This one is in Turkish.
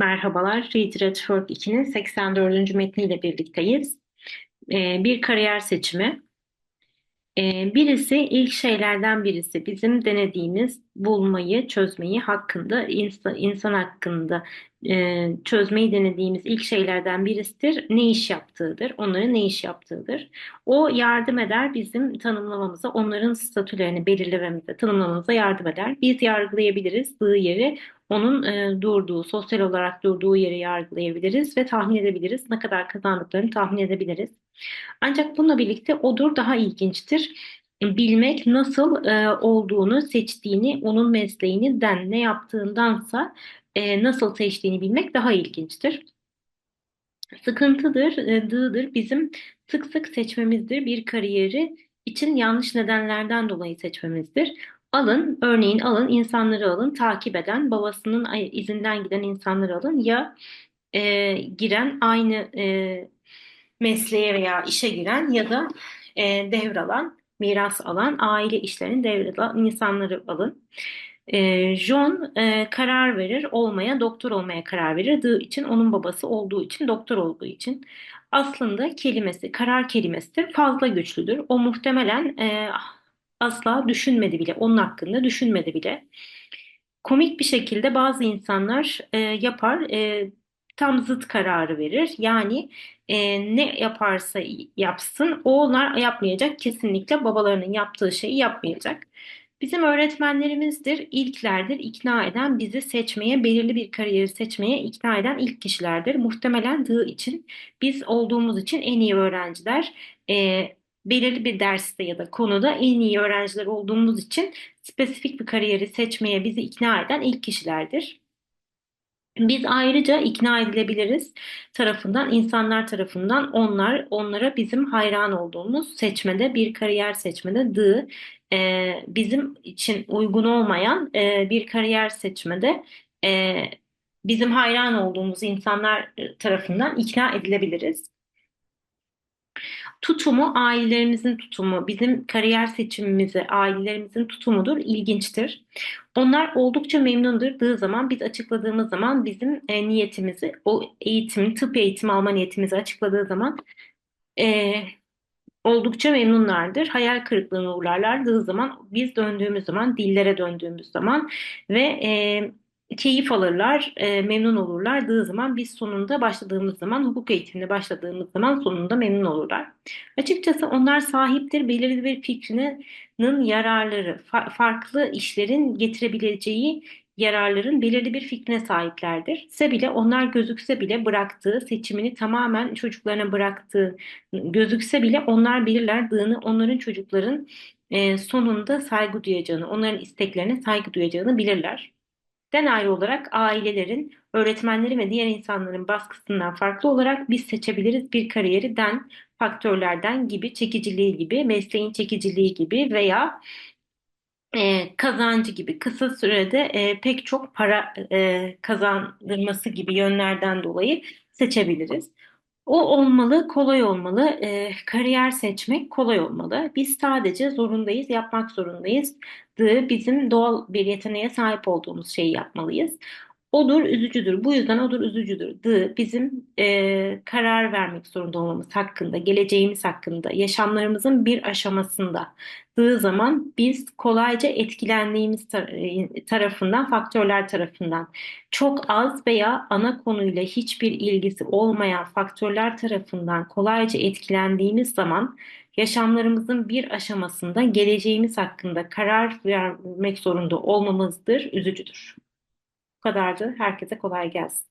Merhabalar, Read Red Fork 2'nin 84. metniyle birlikteyiz. Ee, bir kariyer seçimi. Ee, birisi ilk şeylerden birisi bizim denediğimiz bulmayı, çözmeyi hakkında, insan, insan hakkında e, çözmeyi denediğimiz ilk şeylerden birisidir. Ne iş yaptığıdır, onların ne iş yaptığıdır. O yardım eder bizim tanımlamamıza, onların statülerini belirlememize, tanımlamamıza yardım eder. Biz yargılayabiliriz sığ yeri, onun e, durduğu, sosyal olarak durduğu yeri yargılayabiliriz ve tahmin edebiliriz. Ne kadar kazandıklarını tahmin edebiliriz. Ancak bununla birlikte odur daha ilginçtir. Bilmek nasıl e, olduğunu, seçtiğini, onun mesleğini den ne yaptığındansa e, nasıl seçtiğini bilmek daha ilginçtir. Sıkıntıdır, e, dığdır bizim sık sık seçmemizdir bir kariyeri için yanlış nedenlerden dolayı seçmemizdir. Alın, örneğin alın, insanları alın, takip eden, babasının izinden giden insanları alın ya e, giren aynı e, mesleğe veya işe giren ya da e, devralan, miras alan, aile işlerini devralan insanları alın. E, John e, karar verir olmaya, doktor olmaya karar verir. Dığı için onun babası olduğu için, doktor olduğu için. Aslında kelimesi, karar kelimesi fazla güçlüdür. O muhtemelen e, asla düşünmedi bile, onun hakkında düşünmedi bile. Komik bir şekilde bazı insanlar e, yapar, e, tam zıt kararı verir. Yani e, ne yaparsa yapsın, onlar yapmayacak. Kesinlikle babalarının yaptığı şeyi yapmayacak. Bizim öğretmenlerimizdir, ilklerdir, ikna eden, bizi seçmeye, belirli bir kariyeri seçmeye ikna eden ilk kişilerdir. Muhtemelen dığı için, biz olduğumuz için en iyi öğrenciler, e, belirli bir derste ya da konuda en iyi öğrenciler olduğumuz için spesifik bir kariyeri seçmeye bizi ikna eden ilk kişilerdir. Biz ayrıca ikna edilebiliriz tarafından, insanlar tarafından onlar, onlara bizim hayran olduğumuz seçmede, bir kariyer seçmede, dı, e, bizim için uygun olmayan e, bir kariyer seçmede e, bizim hayran olduğumuz insanlar tarafından ikna edilebiliriz. Tutumu, ailelerimizin tutumu, bizim kariyer seçimimize ailelerimizin tutumudur, ilginçtir. Onlar oldukça memnundurduğu zaman, biz açıkladığımız zaman bizim e, niyetimizi, o eğitim, tıp eğitimi alma niyetimizi açıkladığı zaman e, oldukça memnunlardır. Hayal kırıklığına uğrarlardığı zaman, biz döndüğümüz zaman, dillere döndüğümüz zaman ve e, keyif alırlar, e, memnun olurlardığı zaman biz sonunda başladığımız zaman hukuk eğitimine başladığımız zaman sonunda memnun olurlar. Açıkçası onlar sahiptir belirli bir fikrinin yararları, fa- farklı işlerin getirebileceği yararların belirli bir fikrine sahiplerdir. Se bile onlar gözükse bile bıraktığı seçimini tamamen çocuklarına bıraktığı gözükse bile onlar bilirler onların çocukların e, sonunda saygı duyacağını, onların isteklerine saygı duyacağını bilirler. Den ayrı olarak ailelerin, öğretmenlerin ve diğer insanların baskısından farklı olarak biz seçebiliriz bir kariyeri den faktörlerden gibi, çekiciliği gibi, mesleğin çekiciliği gibi veya e, kazancı gibi kısa sürede e, pek çok para e, kazandırması gibi yönlerden dolayı seçebiliriz. O olmalı, kolay olmalı. E, kariyer seçmek kolay olmalı. Biz sadece zorundayız, yapmak zorundayız. Bizim doğal bir yeteneğe sahip olduğumuz şeyi yapmalıyız. Odur üzücüdür. Bu yüzden odur üzücüdür. The bizim e, karar vermek zorunda olmamız hakkında, geleceğimiz hakkında, yaşamlarımızın bir aşamasında. The zaman biz kolayca etkilendiğimiz tar- e, tarafından, faktörler tarafından çok az veya ana konuyla hiçbir ilgisi olmayan faktörler tarafından kolayca etkilendiğimiz zaman yaşamlarımızın bir aşamasında geleceğimiz hakkında karar vermek zorunda olmamızdır, üzücüdür. Bu kadardı. Herkese kolay gelsin.